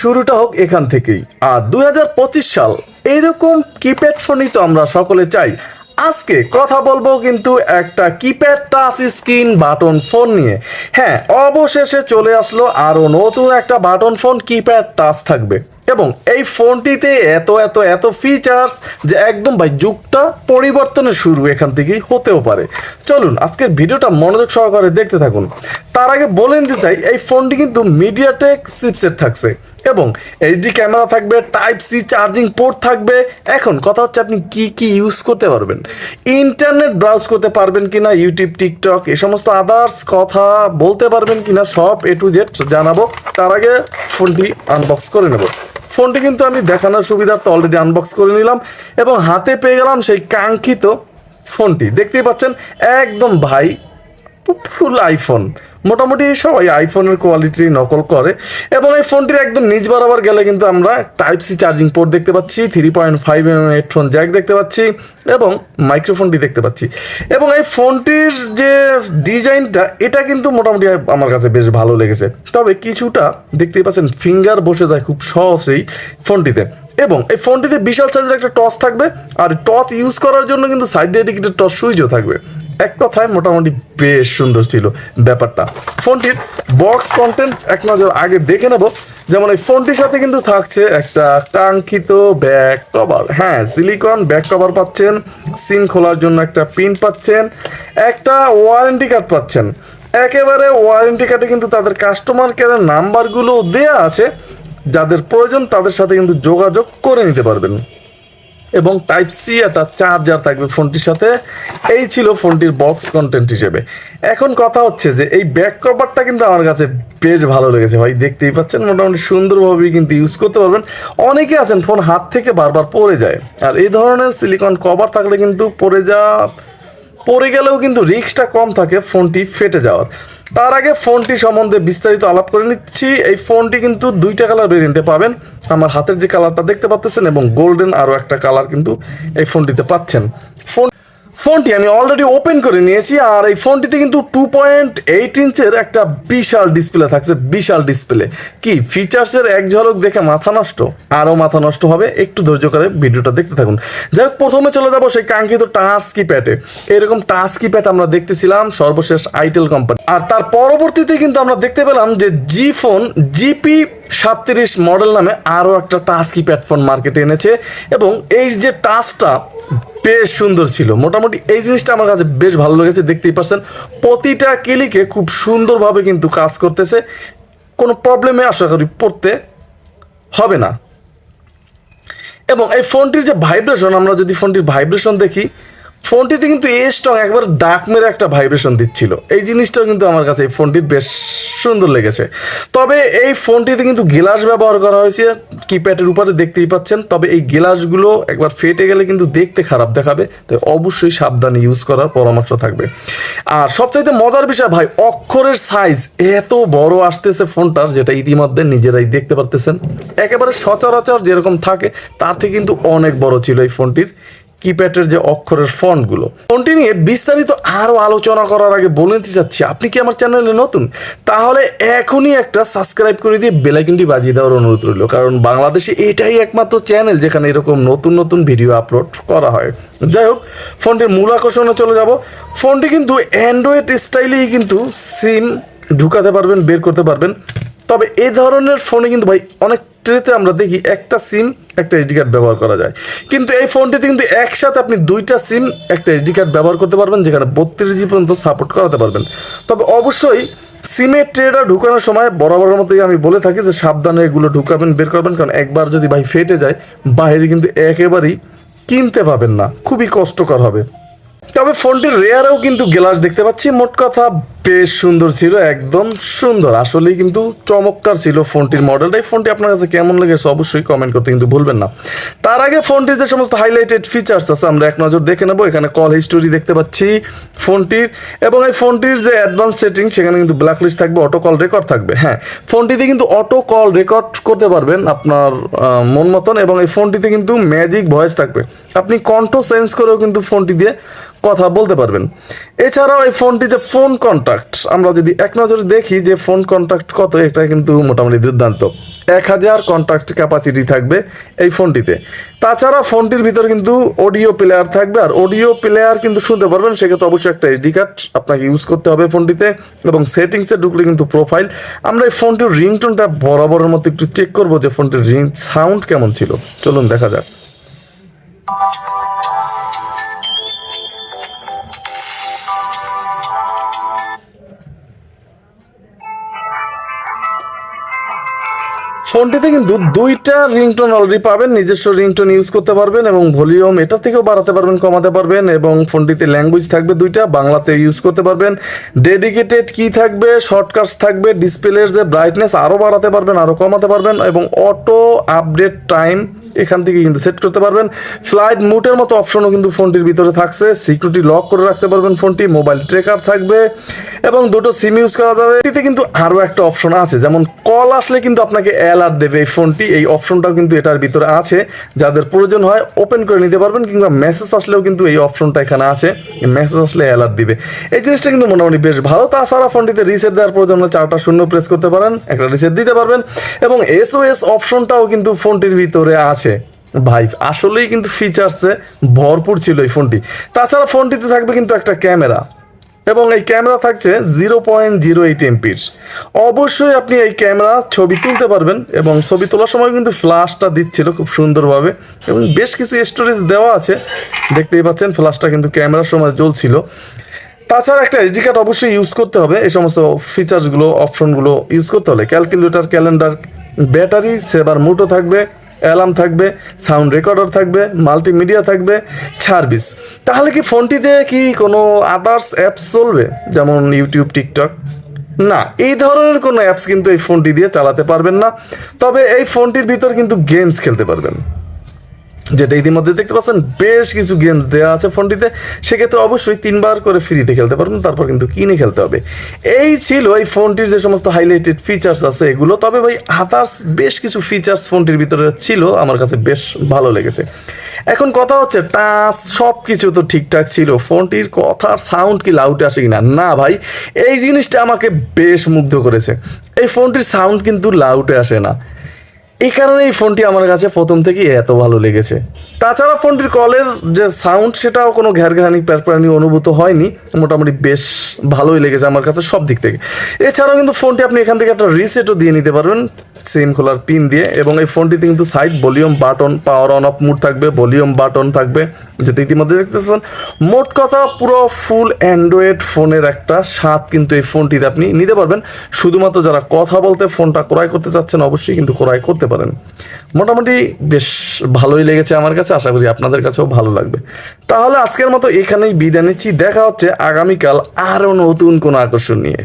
শুরুটা হোক এখান থেকেই। আর দুই হাজার পঁচিশ সাল এইরকম কিপ্যাড ফোনই তো আমরা সকলে চাই। আজকে কথা বলব কিন্তু একটা keypad touch screen button phone নিয়ে। হ্যাঁ অবশেষে চলে আসলো আরও নতুন একটা বাটন ফোন কিপ্যাড টাচ থাকবে। এবং এই ফোনটিতে এত এত এত ফিচার্স যে একদম ভাই যুগটা পরিবর্তনের শুরু এখান থেকেই হতেও পারে। চলুন, আজকের ভিডিওটা মনোযোগ সহকারে দেখতে থাকুন। তার আগে বলে নিতে চাই, এই ফোনটি কিন্তু মিডিয়াটেক চিপসেট থাকছে। এবং এইচডি ক্যামেরা থাকবে টাইপ সি চার্জিং পোর্ট থাকবে। এখন কথা হচ্ছে আপনি কি কি ইউজ করতে পারবেন? ইন্টারনেট ব্রাউজ করতে পারবেন কি না ইউটিউব টিকটক এই সমস্ত আদার্স কথা বলতে পারবেন কি না সব এ টু জেড জানাব। তার আগে ফোনটি আনবক্স করে নেব। ফোনটি কিন্তু আমি দেখানোর সুবিধার্থে অলরেডি আনবক্স করে নিলাম এবং হাতে পেয়ে গেলাম সেই কাঙ্ক্ষিত ফোনটি। দেখতেই পাচ্ছেন, একদম ভাই ফুল আইফোন মোটামুটি সব সবাই আইফোনের কোয়ালিটি নকল করে এবং এই ফোনটির একদম নিচ বরাবর গেলে কিন্তু আমরা টাইপ সি চার্জিং পোর্ট দেখতে পাচ্ছি three point five M headphone jack দেখতে পাচ্ছি এবং মাইক্রোফোনটি দেখতে পাচ্ছি। এবং এই ফোনটির যে ডিজাইনটা এটা কিন্তু মোটামুটি আমার কাছে বেশ ভালো লেগেছে। তবে কিছুটা দেখতেই পাচ্ছেন ফিঙ্গার বসে যায় খুব সহজেই ফোনটিতে এবং এই ফোনটিতে বিশাল সাইজের একটা টস থাকবে, আর টস ইউজ করার জন্য কিন্তু সাইড ডেডিকেটেড টস সুইচও থাকবে। এক কথায় মোটামুটি বেশ সুন্দর ছিল ব্যাপারটা। ফোনটির বক্স কন্টেন্ট এক নজর আগে দেখে নেব। যেমন এই ফোনটির সাথে কিন্তু থাকছে একটা কাঙ্ক্ষিত ব্যাক কভার হ্যাঁ সিলিকন ব্যাক কভার পাচ্ছেন সিম খোলার জন্য একটা পিন পাচ্ছেন, একটা ওয়ারেন্টি কার্ড পাচ্ছেন। একেবারে ওয়ারেন্টি কার্ডে কিন্তু তাদের কাস্টমার কেয়ারের নাম্বারগুলো দেয়া আছে। যাদের প্রয়োজন তাদের সাথে কিন্তু যোগাযোগ করে নিতে পারবেন। এবং টাইপ সি একটা চার্জার থাকবে ফোনটির সাথে। এই ছিল ফোনটির বক্স কন্টেন্ট হিসেবে। এখন কথা হচ্ছে যে এই ব্যাক কভারটা কিন্তু আমার কাছে বেশ ভালো লেগেছে ভাই। দেখতেই পাচ্ছেন, মোটামুটি সুন্দরভাবেই কিন্তু ইউজ করতে পারবেন। অনেকে আছেন ফোন হাত থেকে বারবার পড়ে যায়। আর এই ধরনের সিলিকন কভার থাকলে কিন্তু পড়ে যাওয়া পড়ে গেলেও কিন্তু রিক্সটা কম থাকে ফোনটি ফেটে যাওয়ার। তার আগে ফোনটি সম্বন্ধে বিস্তারিত আলাপ করে নিচ্ছি। এই ফোনটি কিন্তু দুইটা কালার ভেরিয়েন্টে পাবেন। আমার হাতের যে কালারটা দেখতে পাচ্ছেন এবং গোল্ডেন আরও একটা কালার কিন্তু এই ফোনটিতে পাচ্ছেন। ফোন ফোনটি আমি অলরেডি ওপেন করে নিয়েছি, আর এই ফোনটিতে কিন্তু টু পয়েন্ট এইট ইঞ্চের একটা বিশাল ডিসপ্লে থাকছে, বিশাল ডিসপ্লে কি ফিচার্সের এক ঝলক দেখে মাথা নষ্ট? আরও মাথা নষ্ট হবে, একটু ধৈর্য করে ভিডিওটা দেখতে থাকুন। যাই হোক, প্রথমে চলে যাব সেই কাঙ্ক্ষিত টাচ কিপ্যাডে এরকম টাচ কিপ্যাড আমরা দেখতেছিলাম, সর্বশেষ আইটেল কোম্পানি আর তার পরবর্তীতে কিন্তু আমরা দেখতে পেলাম যে জি ফোন জিপি সাতত্রিশ মডেল নামে আরও একটা টাচ কিপ্যাড ফোন মার্কেটে এনেছে এবং এই যে টাচটা বেশ সুন্দর ছিল। মোটামুটি এই জিনিসটা আমার কাছে বেশ ভালো লেগেছে, দেখতেই পাচ্ছেন। প্রতিটা ক্লিকে খুব সুন্দরভাবে কিন্তু কাজ করতেছে। কোনো প্রবলেমে আশা করি পড়তে হবে না। এবং এই ফোনটির যে ভাইব্রেশন, আমরা যদি ফোনটির ভাইব্রেশন দেখি, ফোনটিতে কিন্তু এ স্ট্রং একবার ডাক মেরে একটা ভাইব্রেশন দিচ্ছিল। এই জিনিসটাও কিন্তু আমার কাছে এই ফোনটির বেশ সুন্দর লেগেছে। তবে এই ফোনটিতে কিন্তু গ্লাস ব্যবহার করা হয়েছে কিপ্যাডের উপরে দেখতেই পাচ্ছেন। তবে এই গ্লাসগুলো একবার ফেটে গেলে কিন্তু দেখতে খারাপ দেখাবে, তাই অবশ্যই সাবধানে ইউজ করার পরামর্শ থাকবে। আর সবচাইতে মজার বিষয় ভাই, অক্ষরের সাইজ এত বড় আসতেছে ফোনটার, যেটা ইতিমধ্যে নিজেরাই দেখতে পারতেছেন। একেবারে সচরাচর যেরকম থাকে, তার থেকে কিন্তু অনেক বড় ছিল এই ফোনটির। কিপ্যাডের যে অক্ষরের ফন্টগুলো। ফোনটি নিয়ে বিস্তারিত আরও আলোচনা করার আগে বলে নিতে চাচ্ছি, আপনি কি আমার চ্যানেলে নতুন? তাহলে এখনই একটা সাবস্ক্রাইব করে দিয়ে বেলাইকিনটি বাজিয়ে দেওয়ার অনুরোধ রইল, কারণ বাংলাদেশে এটাই একমাত্র চ্যানেল যেখানে এরকম নতুন নতুন ভিডিও আপলোড করা হয়। যাই হোক, ফোনটির মূল আকর্ষণে চলে যাব। ফোনটি কিন্তু অ্যান্ড্রয়েড স্টাইলেই কিন্তু সিম ঢুকাতে পারবেন, বের করতে পারবেন। তবে এই ধরনের ফোনে কিন্তু ভাই, অনেক ট্রেতে আমরা দেখি একটা সিম একটা এইচডি কার্ড ব্যবহার করা যায়। কিন্তু এই ফোনটিতে কিন্তু একসাথে আপনি দুইটা সিম একটা এইচডি কার্ড ব্যবহার করতে পারবেন, যেখানে বত্রিশ জি পর্যন্ত সাপোর্ট করাতে পারবেন। তবে অবশ্যই সিমের ট্রেটা ঢুকানোর সময় বরাবরের মতোই আমি বলে থাকি যে সাবধানে এগুলো ঢুকাবেন, বের করবেন। কারণ একবার যদি ভাই ফেটে যায়, বাইরে কিন্তু একেবারেই কিনতে পাবেন না। খুবই কষ্টকর হবে। তবে ফোনটির রেয়ারেও কিন্তু গ্লাস দেখতে পাচ্ছি। মোট কথা বেশ সুন্দর ছিল, একদম সুন্দর। আসলেই কিন্তু চমৎকার ছিল ফোনটির মডেলটা। এই ফোনটি আপনার কাছে কেমন লেগেছে অবশ্যই কমেন্ট করতে কিন্তু ভুলবেন না। তার আগে ফোনটির যে সমস্ত হাইলাইটেড ফিচার্স আছে, আমরা এক নজর দেখে নেব। এখানে কল হিস্টোরি দেখতে পাচ্ছি ফোনটির। এবং এই ফোনটির যে অ্যাডভান্স সেটিং সেখানে কিন্তু ব্ল্যাকলিস্ট থাকবে অটো কল রেকর্ড থাকবে। হ্যাঁ ফোনটিতে কিন্তু অটো কল রেকর্ড করতে পারবেন আপনার মন মতন। এবং এই ফোনটিতে কিন্তু ম্যাজিক ভয়েস থাকবে। আপনি কণ্ঠ সেন্স করেও কিন্তু ফোনটি দিয়ে কথা বলতে পারবেন। এছাড়াও এই ফোনটিতে ফোন কন্ট্যাক্ট আমরা যদি এক নজরে দেখি যে ফোন কন্ট্যাক্ট কত, এটা কিন্তু মোটামুটি দুর্দান্ত। এক হাজার কন্ট্যাক্ট ক্যাপাসিটি থাকবে এই ফোনটিতে। তাছাড়া ফোনটির ভিতর কিন্তু অডিও প্লেয়ার থাকবে, আর অডিও প্লেয়ার কিন্তু শুনতে পারবেন, সেক্ষেত্রে অবশ্যই একটা এসডি কার্ড আপনাকে ইউজ করতে হবে ফোনটিতে, এবং সেটিংসে ঢুকলে কিন্তু প্রোফাইল আমরা এই ফোনটির রিংটোনটা বরাবরের মতো একটু চেক করব যে ফোনটির রিং সাউন্ড কেমন ছিল। চলুন দেখা যাক। ফোনটিতে কিন্তু দুইটা রিংটোন অলরেডি পাবেন। নিজস্ব রিংটোন ইউজ করতে পারবেন এবং ভলিউম এটা থেকেও বাড়াতে পারবেন, কমাতে পারবেন এবং ফোনটিতে ল্যাঙ্গুয়েজ থাকবে দুইটা, বাংলাতে ইউজ করতে পারবেন। ডেডিকেটেড কি থাকবে শর্টকাটস থাকবে ডিসপ্লের যে ব্রাইটনেস আরও বাড়াতে পারবেন আরও কমাতে পারবেন এবং অটো আপডেট টাইম এখান থেকে কিন্তু সেট করতে পারবেন। ফ্লাইট মুটের মতো অপশনও কিন্তু ফোনটির ভিতরে থাকছে। সিকিউরিটি লক করে রাখতে পারবেন ফোনটি মোবাইল ট্রেকার থাকবে এবং দুটো সিম ইউজ করা যাবে। এটিতে কিন্তু আরও একটা অপশন আছে, যেমন কল আসলে কিন্তু আপনাকে অ্যালার্ট দেবে এই ফোনটি। এই অপশনটাও কিন্তু এটার ভিতরে আছে। যাদের প্রয়োজন হয় ওপেন করে নিতে পারবেন কিংবা মেসেজ আসলেও কিন্তু এই অপশনটা এখানে আছে। মেসেজ আসলে অ্যালার্ট দিবে। এই জিনিসটা কিন্তু মোটামুটি বেশ ভালো। তাছাড়া ফোনটিতে রিসেট দেওয়ার প্রয়োজন হলে চারটা শূন্য প্রেস করতে পারেন, একটা রিসেট দিতে পারবেন এবং এসওএস অপশনটাও কিন্তু ফোনটির ভিতরে আছে। ভাই, আসলেই কিন্তু ফিচার্সে ভরপুর ছিল এই ফোনটি। তাছাড়া ফোনটিতে থাকবে কিন্তু একটা ক্যামেরা। এবং এই ক্যামেরা থাকছে জিরো পয়েন্ট জিরো এইট এমপির। অবশ্যই আপনি এই ক্যামেরা ছবি তুলতে পারবেন এবং ছবি তোলার সময় কিন্তু ফ্ল্যাশটা দিচ্ছিল খুব সুন্দরভাবে এবং বেশ কিছু স্টোরেজ দেওয়া আছে। দেখতেই পাচ্ছেন ফ্ল্যাশটা কিন্তু ক্যামেরার সময় জ্বলছিল। তাছাড়া একটা এসডি কার্ড অবশ্যই ইউজ করতে হবে। এই সমস্ত ফিচার্সগুলো অপশনগুলো ইউজ করতে হলে। ক্যালকুলেটর ক্যালেন্ডার ব্যাটারি সেভার মুটো থাকবে। অ্যালার্ম থাকবে, সাউন্ড রেকর্ডার থাকবে, মাল্টিমিডিয়া থাকবে সার্ভিস তাহলে কি ফোনটিতে কি কোনো আদার্স অ্যাপস চলবে? যেমন ইউটিউব, টিকটক? না, এই ধরনের কোনো অ্যাপস কিন্তু এই ফোনটি দিয়ে চালাতে পারবেন না। তবে এই ফোনটির ভিতর কিন্তু গেমস খেলতে পারবেন। যেটা ইতিমধ্যে দেখতে পাচ্ছেন, বেশ কিছু গেমস দেওয়া আছে ফোনটিতে। সেক্ষেত্রে অবশ্যই তিনবার করে ফ্রিতে খেলতে পারবেন, তারপর কিন্তু কিনে খেলতে হবে। এই ছিল এই ফোনটির যে সমস্ত হাইলাইটেড ফিচার্স আছে এগুলো। তবে ভাই আদার্স বেশ কিছু ফিচার্স ফোনটির ভিতরে ছিল, আমার কাছে বেশ ভালো লেগেছে। এখন কথা হচ্ছে, টাচ সব কিছু তো ঠিকঠাক ছিল। ফোনটির কথার সাউন্ড কি লাউটে আসে কিনা? না ভাই, এই জিনিসটা আমাকে বেশ মুগ্ধ করেছে। এই ফোনটির সাউন্ড কিন্তু লাউটে আসে না। এই কারণে এই ফোনটি আমার কাছে প্রথম থেকেই এত ভালো লেগেছে। তাছাড়া ফোনটির কলের যে সাউন্ড, সেটাও কোনো ঘ্যারঘানি প্যারপ্যারানি অনুভূত হয়নি। মোটামুটি বেশ ভালোই লেগেছে আমার কাছে সব দিক থেকে। এছাড়াও কিন্তু ফোনটি আপনি এখান থেকে একটা রিসেটও দিয়ে নিতে পারবেন। সিম খোলার পিন দিয়ে এবং এই ফোনটিতে কিন্তু side volume button power on off mode থাকবে ভলিউম বাটন থাকবে। যেটা ইতিমধ্যে দেখতেছেন, মোট কথা পুরো ফুল অ্যান্ড্রয়েড ফোনের একটা স্বাদ কিন্তু এই ফোনটিতে আপনি নিতে পারবেন। শুধুমাত্র যারা কথা বলতে ফোনটা ক্রয় করতে চাচ্ছেন, অবশ্যই কিন্তু ক্রয় করতে পারেন। মোটামুটি বেশ ভালোই লেগেছে আমার কাছে, আশা করি আপনাদের কাছেও ভালো লাগবে। তাহলে আজকের মতো এখানেই বিদায় নিচ্ছি। দেখা হচ্ছে আগামীকাল আরও নতুন কোনো আকর্ষণ নিয়ে।